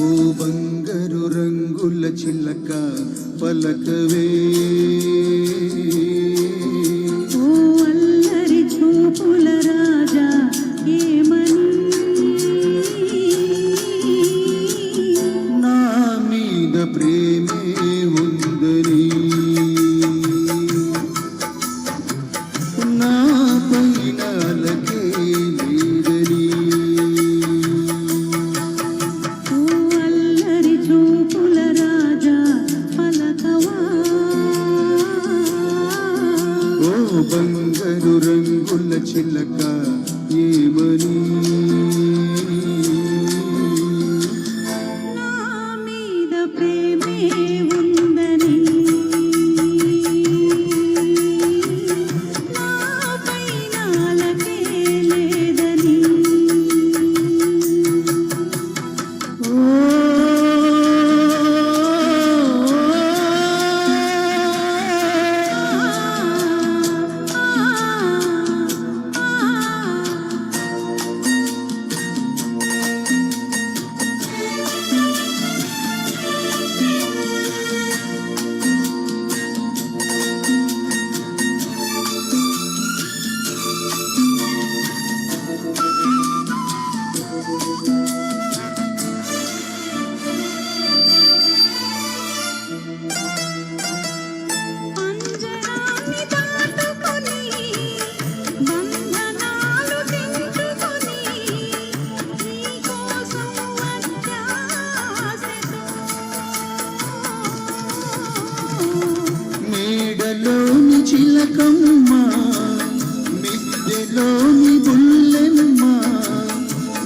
ఓ బంగారు రంగుల చిల్లక పలకవే. ఓ అల్లరి చూపుల రాజా ఏమని? ప్రేమే శుభంగనురంగుల్ల చిల్లక ఏమని తిలకమ్మ మిద్దెలోని బుల్లెమ్మ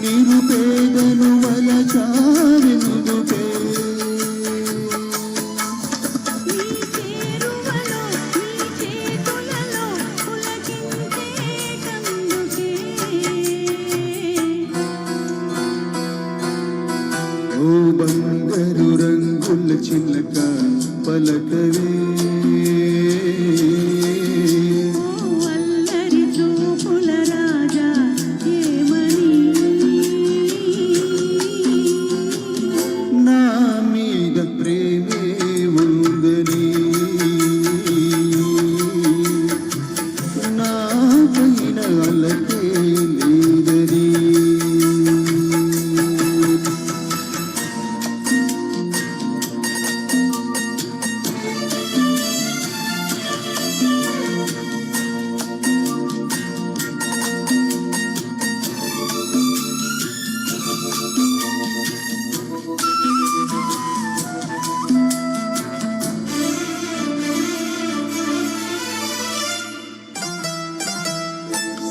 నిరుపేదను వలచారెందుకే బంగారు రంగుల చిల్లక పలక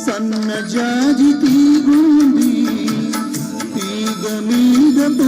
సన్నజాజి తీగుంది తీగ మీద పూ